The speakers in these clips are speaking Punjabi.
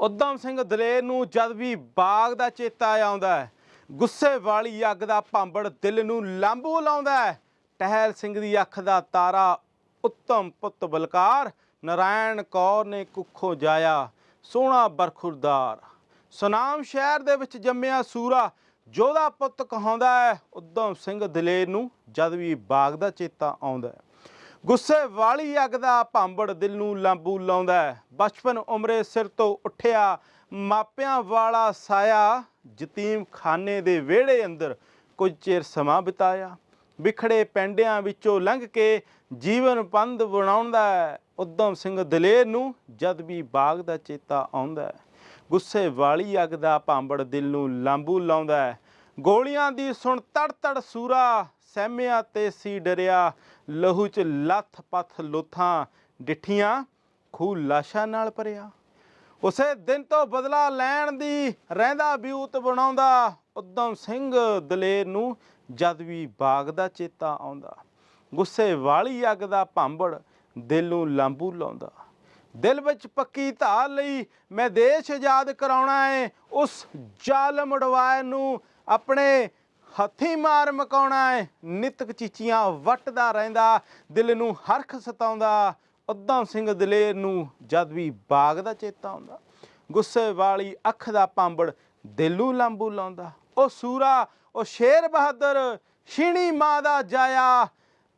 ਉਦਮ ਸਿੰਘ ਦਲੇਰ ਨੂੰ ਜਦ ਵੀ ਬਾਗ ਦਾ ਚੇਤਾ ਆਉਂਦਾ ਹੈ, ਗੁੱਸੇ ਵਾਲੀ ਅੱਗ ਦਾ ਭਾਂਬੜ ਦਿਲ ਨੂੰ ਲਾਂਬੂ ਲਾਉਂਦਾ ਹੈ, ਟਹਿਲ ਸਿੰਘ ਦੀ ਅੱਖ ਦਾ ਤਾਰਾ ਉੱਤਮ ਪੁੱਤ ਬਲਕਾਰ, ਨਰਾਇਣ ਕੌਰ ਨੇ ਕੁੱਖੋਂ ਜਾਇਆ, ਸੋਹਣਾ ਬਰਖੁਰਦਾਰ। ਸੁਨਾਮ ਸ਼ਹਿਰ ਦੇ ਵਿੱਚ ਜੰਮਿਆ ਸੂਰਾ ਜੋਦਾ ਪੁੱਤ ਕਹਾਉਂਦਾ ਹੈ, ਉਦਮ ਸਿੰਘ ਦਲੇਰ ਨੂੰ ਜਦ ਵੀ ਬਾਗ ਦਾ ਚੇਤਾ ਆਉਂਦਾ ਹੈ। ਗੁੱਸੇ ਵਾਲੀ ਅੱਗ ਦਾ ਭਾਂਬੜ ਦਿਲ ਨੂੰ ਲਾਂਬੂ ਲਾਉਂਦਾ ਬਚਪਨ ਉਮਰੇ ਸਿਰ ਤੋਂ ਉੱਠਿਆ, ਮਾਪਿਆਂ ਵਾਲਾ ਸਾਇਆ ਯਤੀਮ ਖਾਨੇ ਦੇ ਵਿਹੜੇ ਅੰਦਰ ਕੁਝ ਚਿਰ ਸਮਾਂ ਬਿਤਾਇਆ। ਵਿਖੜੇ ਪੈਂਡਿਆਂ ਵਿੱਚੋਂ ਲੰਘ ਕੇ ਜੀਵਨ ਪੰਧ ਬਣਾਉਂਦਾ ਹੈ। ਉਦਮ ਸਿੰਘ ਦਲੇਰ ਨੂੰ ਜਦ ਵੀ ਬਾਗ ਦਾ ਚੇਤਾ ਆਉਂਦਾ ਗੁੱਸੇ ਵਾਲੀ ਅੱਗ ਦਾ ਭਾਂਬੜ ਦਿਲ ਨੂੰ ਲਾਂਬੂ ਲਾਉਂਦਾ ਗੋਲੀਆਂ ਦੀ ਸੁਣ ਤੜ ਤੜ ਸੂਰਾ, ਸਹਿਮਿਆ ਤੇ ਸੀ ਡਰਿਆ। ਲਹੂ ਚ ਲੱਥ ਪੱਥ ਲੋਥਾਂ ਡਿੱਠੀਆਂ, ਖੂਹ ਲਾਸ਼ਾਂ ਨਾਲ ਭਰਿਆ। ਉਸੇ ਦਿਨ ਤੋਂ ਬਦਲਾ ਲੈਣ ਦੀ ਰਹਿੰਦਾ ਬਿਊਤ ਬਣਾਉਂਦਾ ਉਦਮ ਸਿੰਘ ਦਲੇਰ ਨੂੰ ਜਦ ਵੀ ਬਾਗ ਦਾ ਚੇਤਾ ਆਉਂਦਾ। ਗੁੱਸੇ ਵਾਲੀ ਅੱਗ ਦਾ ਭਾਂਬੜ ਦਿਲ ਨੂੰ ਲਾਂਬੂ ਲਾਉਂਦਾ। ਦਿਲ ਵਿੱਚ ਪੱਕੀ ਧਾਰ ਲਈ ਮੈਂ ਦੇਸ਼ ਆਜ਼ਾਦ ਕਰਾਉਣਾ ਹੈ ਉਸ ਜ਼ਾਲਮ ਉਡਵਾਏ ਨੂੰ ਆਪਣੇ ਹੱਥੀਂ ਮਾਰ ਮਕਾਉਣਾ ਏ। ਨਿਤਕ ਚੀਚੀਆਂ ਵੱਟਦਾ ਰਹਿੰਦਾ, ਦਿਲ ਨੂੰ ਹਰਖ ਸਤਾਉਂਦਾ। ਉਦਮ ਸਿੰਘ ਦਲੇਰ ਨੂੰ ਜਦ ਵੀ ਬਾਗ ਦਾ ਚੇਤਾ ਆਉਂਦਾ। ਗੁੱਸੇ ਵਾਲੀ ਅੱਖ ਦਾ ਪਾਂਬੜ ਦਿਲੂ ਨੂੰ ਲਾਂਬੂ ਲਾਉਂਦਾ। ਉਹ ਸੂਰਾ, ਉਹ ਸ਼ੇਰ ਬਹਾਦਰ, ਛੀਣੀ ਮਾਂ ਦਾ ਜਾਇਆ।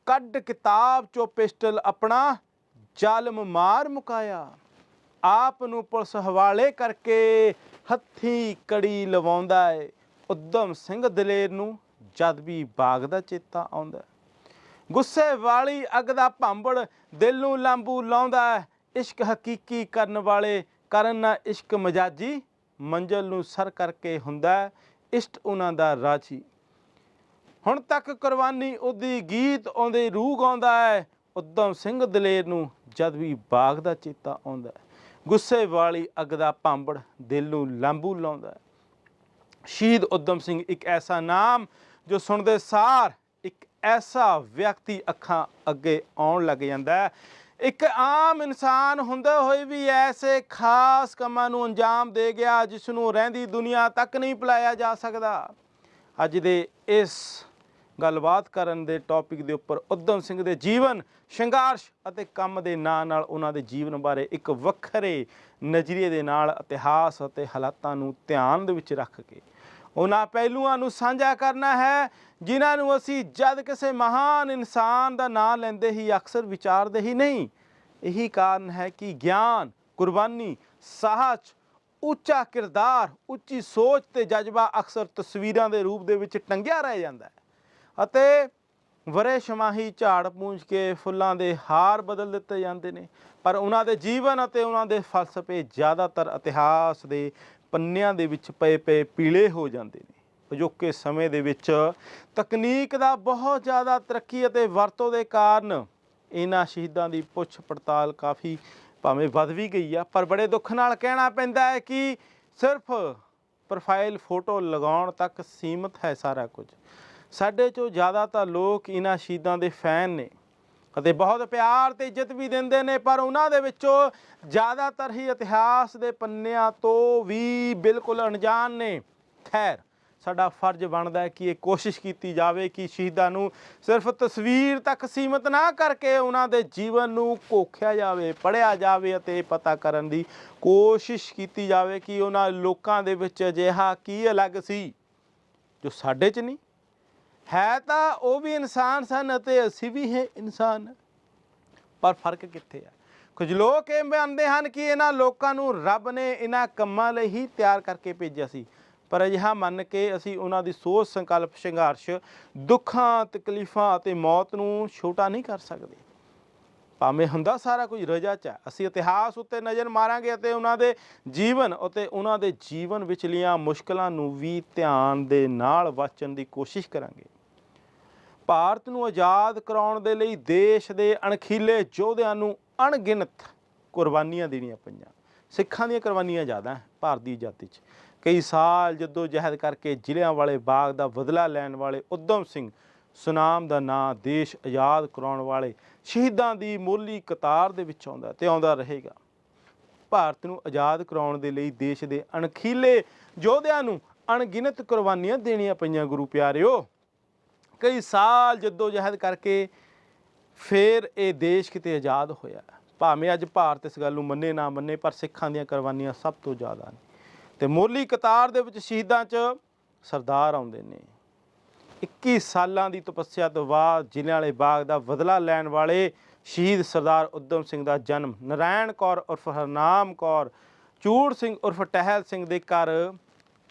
ਕੱਢ ਕਿਤਾਬ ਚੋਂ ਪਿਸਟਲ ਆਪਣਾ, ਜ਼ਾਲਮ ਮਾਰ ਮੁਕਾਇਆ। ਆਪ ਨੂੰ ਪੁਲਿਸ ਹਵਾਲੇ ਕਰਕੇ ਹੱਥੀ ਕੜੀ ਲਵਾਉਂਦਾ ਏ। ਉਦਮ ਸਿੰਘ ਦਲੇਰ ਨੂੰ ਜਦ ਵੀ ਬਾਗ ਦਾ ਚੇਤਾ ਆਉਂਦਾ ਗੁੱਸੇ ਵਾਲੀ ਅੱਗ ਦਾ ਭਾਂਬੜ ਦਿਲ ਨੂੰ ਲਾਂਬੂ ਲਾਉਂਦਾ ਇਸ਼ਕ ਹਕੀਕੀ ਕਰਨ ਵਾਲੇ ਕਰਨ ਨਾ ਇਸ਼ਕ ਮਜਾਜੀ ਮੰਜ਼ਲ ਨੂੰ ਸਰ ਕਰਕੇ ਹੁੰਦਾ ਹੈ। ਇਸ਼ਟ ਉਹਨਾਂ ਦਾ ਰਾਜੀ। ਹੁਣ ਤੱਕ ਕੁਰਬਾਨੀ ਉਹਦੀ ਗੀਤ ਆਉਂਦੇ ਰੂਹ ਗਾਉਂਦਾ ਹੈ। ਉਦਮ ਸਿੰਘ ਦਲੇਰ ਨੂੰ ਜਦ ਵੀ ਬਾਗ ਦਾ ਚੇਤਾ ਆਉਂਦਾ ਗੁੱਸੇ ਵਾਲੀ ਅੱਗ ਦਾ ਭਾਂਬੜ ਦਿਲ ਨੂੰ ਲਾਂਬੂ ਲਾਉਂਦਾ ਸ਼ਹੀਦ ਉਦਮ ਸਿੰਘ ਇੱਕ ਐਸਾ ਨਾਮ ਜੋ ਸੁਣਦੇ ਸਾਰ ਇੱਕ ਐਸਾ ਵਿਅਕਤੀ ਅੱਖਾਂ ਅੱਗੇ ਆਉਣ ਲੱਗ ਜਾਂਦਾ ਇੱਕ ਆਮ ਇਨਸਾਨ ਹੁੰਦੇ ਹੋਏ ਵੀ ਐਸੇ ਖਾਸ ਕੰਮਾਂ ਨੂੰ ਅੰਜਾਮ ਦੇ ਗਿਆ ਜਿਸ ਨੂੰ ਰਹਿੰਦੀ ਦੁਨੀਆ ਤੱਕ ਨਹੀਂ ਭੁਲਾਇਆ ਜਾ ਸਕਦਾ। ਅੱਜ ਦੇ ਇਸ ਗੱਲਬਾਤ ਕਰਨ ਦੇ ਟੌਪਿਕ ਦੇ ਉੱਪਰ ਉਦਮ ਸਿੰਘ ਦੇ ਜੀਵਨ ਸੰਘਰਸ਼ ਅਤੇ ਕੰਮ ਦੇ ਨਾਂ ਨਾਲ ਉਹਨਾਂ ਦੇ ਜੀਵਨ ਬਾਰੇ ਇੱਕ ਵੱਖਰੇ ਨਜ਼ਰੀਏ ਦੇ ਨਾਲ ਇਤਿਹਾਸ ਅਤੇ ਹਾਲਾਤਾਂ ਨੂੰ ਧਿਆਨ ਦੇ ਵਿੱਚ ਰੱਖ ਕੇ ਉਹਨਾਂ ਪਹਿਲੂਆਂ ਨੂੰ ਸਾਂਝਾ ਕਰਨਾ ਹੈ, ਜਿਨ੍ਹਾਂ ਨੂੰ ਅਸੀਂ ਜਦ ਕਿਸੇ ਮਹਾਨ ਇਨਸਾਨ ਦਾ ਨਾਮ ਲੈਂਦੇ ਹੀ ਅਕਸਰ ਵਿਚਾਰਦੇ ਹੀ ਨਹੀਂ। ਇਹੀ ਕਾਰਨ ਹੈ ਕਿ ਗਿਆਨ, ਕੁਰਬਾਨੀ, ਸਾਹਸ, ਉੱਚਾ ਕਿਰਦਾਰ, ਉੱਚੀ ਸੋਚ ਤੇ ਜਜ਼ਬਾ ਅਕਸਰ ਤਸਵੀਰਾਂ ਦੇ ਰੂਪ ਦੇ ਵਿੱਚ ਟੰਗਿਆ ਰਹਿ ਜਾਂਦਾ ਹੈ। ਅਤੇ ਵਰੇ ਸ਼ਮਾਹੀ ਝਾੜ ਪੂੰਝ ਕੇ ਫੁੱਲਾਂ ਦੇ ਹਾਰ ਬਦਲ ਦਿੱਤੇ ਜਾਂਦੇ ਨੇ, ਪਰ ਉਹਨਾਂ ਦੇ ਜੀਵਨ ਅਤੇ ਉਹਨਾਂ ਦੇ ਫਲਸਫੇ ਜ਼ਿਆਦਾਤਰ ਇਤਿਹਾਸ ਦੇ ਪੰਨਿਆਂ ਦੇ ਵਿੱਚ ਪਏ ਪਏ ਪੀਲੇ ਹੋ ਜਾਂਦੇ ਨੇ। ਅਜੋਕੇ ਸਮੇਂ ਦੇ ਵਿੱਚ ਤਕਨੀਕ ਦਾ ਬਹੁਤ ਜ਼ਿਆਦਾ ਤਰੱਕੀ ਅਤੇ ਵਰਤੋਂ ਦੇ ਕਾਰਨ ਇਹਨਾਂ ਸ਼ਹੀਦਾਂ ਦੀ ਪੁੱਛ ਪੜਤਾਲ ਕਾਫੀ ਭਾਵੇਂ ਵੱਧ ਵੀ ਗਈ ਆ, ਪਰ ਬੜੇ ਦੁੱਖ ਨਾਲ ਕਹਿਣਾ ਪੈਂਦਾ ਹੈ ਕਿ ਸਿਰਫ ਪ੍ਰੋਫਾਈਲ ਫੋਟੋ ਲਗਾਉਣ ਤੱਕ ਸੀਮਤ ਹੈ ਸਾਰਾ ਕੁਝ। ਸਾਡੇ ਚੋਂ ਜ਼ਿਆਦਾਤਰ ਲੋਕ ਇਹਨਾਂ ਸ਼ਹੀਦਾਂ ਦੇ ਫੈਨ ਨੇ। ਅਤੇ ਬਹੁਤ ਪਿਆਰ ਤੇ ਇੱਜ਼ਤ ਵੀ ਦਿੰਦੇ ਨੇ, ਪਰ ਉਹਨਾਂ ਦੇ ਵਿੱਚੋਂ ਜ਼ਿਆਦਾਤਰ ਹੀ ਇਤਿਹਾਸ ਦੇ ਪੰਨਿਆਂ ਤੋਂ ਵੀ ਬਿਲਕੁਲ ਅਣਜਾਣ ਨੇ। ਖੈਰ, ਸਾਡਾ ਫਰਜ਼ ਬਣਦਾ ਹੈ ਕਿ ਇਹ ਕੋਸ਼ਿਸ਼ ਕੀਤੀ ਜਾਵੇ ਕਿ ਸ਼ਹੀਦਾਂ ਨੂੰ ਸਿਰਫ ਤਸਵੀਰ ਤੱਕ ਸੀਮਤ ਨਾ ਕਰਕੇ ਉਹਨਾਂ ਦੇ ਜੀਵਨ ਨੂੰ ਕੋਖਿਆ ਜਾਵੇ ਪੜਿਆ ਜਾਵੇ ਅਤੇ ਪਤਾ ਕਰਨ ਦੀ ਕੋਸ਼ਿਸ਼ ਕੀਤੀ ਜਾਵੇ ਕਿ ਉਹਨਾਂ ਲੋਕਾਂ ਦੇ ਵਿੱਚ ਅਜਿਹਾ ਕੀ ਅਲੱਗ ਸੀ, ਜੋ ਸਾਡੇ 'ਚ ਨਹੀਂ ਹੈ ਤਾਂ ਉਹ ਵੀ ਇਨਸਾਨ ਸਨ ਅਤੇ ਅਸੀਂ ਵੀ ਹੈ ਇਨਸਾਨ। ਪਰ ਫ਼ਰਕ ਕਿੱਥੇ ਹੈ ਕੁਝ ਲੋਕ ਇਹ ਮੰਨਦੇ ਹਨ ਕਿ ਇਹਨਾਂ ਲੋਕਾਂ ਨੂੰ ਰੱਬ ਨੇ ਇਹਨਾਂ ਕੰਮਾਂ ਲਈ ਹੀ ਤਿਆਰ ਕਰਕੇ ਭੇਜਿਆ ਸੀ। ਪਰ ਅਜਿਹਾ ਮੰਨ ਕੇ ਅਸੀਂ ਉਹਨਾਂ ਦੀ ਸੋਚ, ਸੰਕਲਪ, ਸੰਘਰਸ਼, ਦੁੱਖਾਂ, ਤਕਲੀਫਾਂ ਅਤੇ ਮੌਤ ਨੂੰ ਛੋਟਾ ਨਹੀਂ ਕਰ ਸਕਦੇ। ਭਾਵੇਂ ਹੁੰਦਾ ਸਾਰਾ ਕੁਝ ਰਜਾ ਚ ਹੈ। ਅਸੀਂ ਇਤਿਹਾਸ ਉੱਤੇ ਨਜ਼ਰ ਮਾਰਾਂਗੇ ਅਤੇ ਉਹਨਾਂ ਦੇ ਜੀਵਨ ਅਤੇ ਉਹਨਾਂ ਦੇ ਜੀਵਨ ਵਿਚਲੀਆਂ ਮੁਸ਼ਕਲਾਂ ਨੂੰ ਵੀ ਧਿਆਨ ਦੇ ਨਾਲ ਵਾਚਣ ਦੀ ਕੋਸ਼ਿਸ਼ ਕਰਾਂਗੇ। ਭਾਰਤ ਨੂੰ ਆਜ਼ਾਦ ਕਰਾਉਣ ਦੇ ਲਈ ਦੇਸ਼ ਦੇ ਅਣਖੀਲੇ ਯੋਧਿਆਂ ਨੂੰ ਅਣਗਿਣਤ ਕੁਰਬਾਨੀਆਂ ਦੇਣੀਆਂ ਪਈਆਂ। ਸਿੱਖਾਂ ਦੀਆਂ ਕੁਰਬਾਨੀਆਂ ਜ਼ਿਆਦਾ ਹੈ ਭਾਰਤ ਦੀ ਆਜ਼ਾਦੀ 'ਚ। ਕਈ ਸਾਲ ਜਦੋਂ ਜਹਿਦ ਕਰਕੇ ਜ਼ਿਲ੍ਹਿਆਂ ਵਾਲੇ ਬਾਗ ਦਾ ਬਦਲਾ ਲੈਣ ਵਾਲੇ ਉਦਮ ਸਿੰਘ ਸੁਨਾਮ ਦਾ ਨਾਂ ਦੇਸ਼ ਆਜ਼ਾਦ ਕਰਾਉਣ ਵਾਲੇ ਸ਼ਹੀਦਾਂ ਦੀ ਮੋਲੀ ਕਤਾਰ ਦੇ ਵਿੱਚ ਆਉਂਦਾ ਤੇ ਆਉਂਦਾ ਰਹੇਗਾ। ਭਾਰਤ ਨੂੰ ਆਜ਼ਾਦ ਕਰਾਉਣ ਦੇ ਲਈ ਦੇਸ਼ ਦੇ ਅਣਖੀਲੇ ਯੋਧਿਆਂ ਨੂੰ ਅਣਗਿਣਤ ਕੁਰਬਾਨੀਆਂ ਦੇਣੀਆਂ ਪਈਆਂ, ਗੁਰੂ ਪਿਆਰਿਓ। ਕਈ ਸਾਲ ਜਿੱਦੋ ਜਹਿਦ ਕਰਕੇ ਫਿਰ ਇਹ ਦੇਸ਼ ਕਿਤੇ ਆਜ਼ਾਦ ਹੋਇਆ। ਭਾਵੇਂ ਅੱਜ ਭਾਰਤ ਇਸ ਗੱਲ ਨੂੰ ਮੰਨੇ ਨਾ ਮੰਨੇ, ਪਰ ਸਿੱਖਾਂ ਦੀਆਂ ਕੁਰਬਾਨੀਆਂ ਸਭ ਤੋਂ ਜ਼ਿਆਦਾ ਨੇ। ਤੇ ਮੋਲੀ ਕਤਾਰ ਦੇ ਵਿੱਚ ਸ਼ਹੀਦਾਂ 'ਚ ਸਰਦਾਰ ਆਉਂਦੇ ਨੇ। 21 ਸਾਲਾਂ ਦੀ ਤਪੱਸਿਆ ਤੋਂ ਬਾਅਦ ਜ਼ਿਲ੍ਹਿਆਂ ਵਾਲੇ ਬਾਗ ਦਾ ਬਦਲਾ ਲੈਣ ਵਾਲੇ ਸ਼ਹੀਦ ਸਰਦਾਰ ਉਦਮ ਸਿੰਘ ਦਾ ਜਨਮ, ਨਰਾਇਣ ਕੌਰ ਉਰਫ ਹਰਨਾਮ ਕੌਰ, ਚੂੜ ਸਿੰਘ ਉਰਫ ਟਹਿਲ ਸਿੰਘ ਦੇ ਘਰ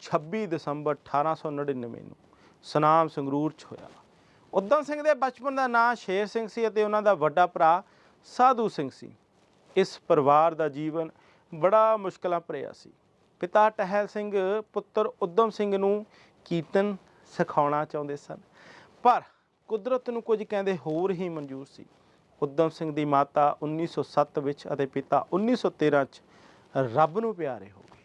26 ਦਸੰਬਰ 1899 ਨੂੰ। ਸਨਾਮ ਸੰਗਰੂਰ 'ਚ ਹੋਇਆ। ਉਦਮ ਸਿੰਘ ਦੇ ਬਚਪਨ ਦਾ ਨਾਂ ਸ਼ੇਰ ਸਿੰਘ ਸੀ ਅਤੇ ਉਹਨਾਂ ਦਾ ਵੱਡਾ ਭਰਾ ਸਾਧੂ ਸਿੰਘ ਸੀ। ਇਸ ਪਰਿਵਾਰ ਦਾ ਜੀਵਨ ਬੜਾ ਮੁਸ਼ਕਲਾਂ ਭਰਿਆ ਸੀ। ਪਿਤਾ ਟਹਿਲ ਸਿੰਘ, ਪੁੱਤਰ ਉਦਮ ਸਿੰਘ ਨੂੰ ਕੀਰਤਨ ਸਿਖਾਉਣਾ ਚਾਹੁੰਦੇ ਸਨ। ਪਰ ਕੁਦਰਤ ਨੂੰ ਕੁਝ ਕਹਿੰਦੇ ਹੋਰ ਹੀ ਮਨਜ਼ੂਰ ਸੀ। ਉਦਮ ਸਿੰਘ ਦੀ ਮਾਤਾ 1907 ਵਿੱਚ ਅਤੇ ਪਿਤਾ 1913 ਚ ਰੱਬ ਨੂੰ ਪਿਆਰੇ ਹੋ ਗਏ।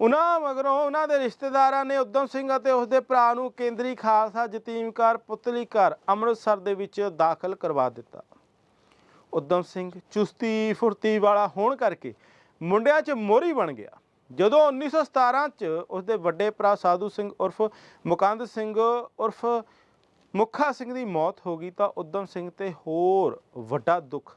ਉਹਨਾਂ ਮਗਰੋਂ ਉਹਨਾਂ ਦੇ ਰਿਸ਼ਤੇਦਾਰਾਂ ਨੇ ਉਦਮ ਸਿੰਘ ਅਤੇ ਉਸਦੇ ਭਰਾ ਨੂੰ ਕੇਂਦਰੀ ਖਾਲਸਾ ਯਤੀਮਕਾਰ ਪੁਤਲੀ ਘਰ ਅੰਮ੍ਰਿਤਸਰ ਦੇ ਵਿੱਚ ਦਾਖਲ ਕਰਵਾ ਦਿੱਤਾ। ਉਦਮ ਸਿੰਘ ਚੁਸਤੀ ਫੁਰਤੀ ਵਾਲਾ ਹੋਣ ਕਰਕੇ ਮੁੰਡਿਆਂ 'ਚ ਮੋਰੀ ਬਣ ਗਿਆ। ਜਦੋਂ 1917 'ਚ ਉਸਦੇ ਵੱਡੇ ਭਰਾ ਸਾਧੂ ਸਿੰਘ ਉਰਫ ਮੁਕੰਦ ਸਿੰਘ ਉਰਫ ਮੁੱਖਾ ਸਿੰਘ ਦੀ ਮੌਤ ਹੋ ਗਈ ਤਾਂ ਉਦਮ ਸਿੰਘ ਤੇ ਹੋਰ ਵੱਡਾ ਦੁੱਖ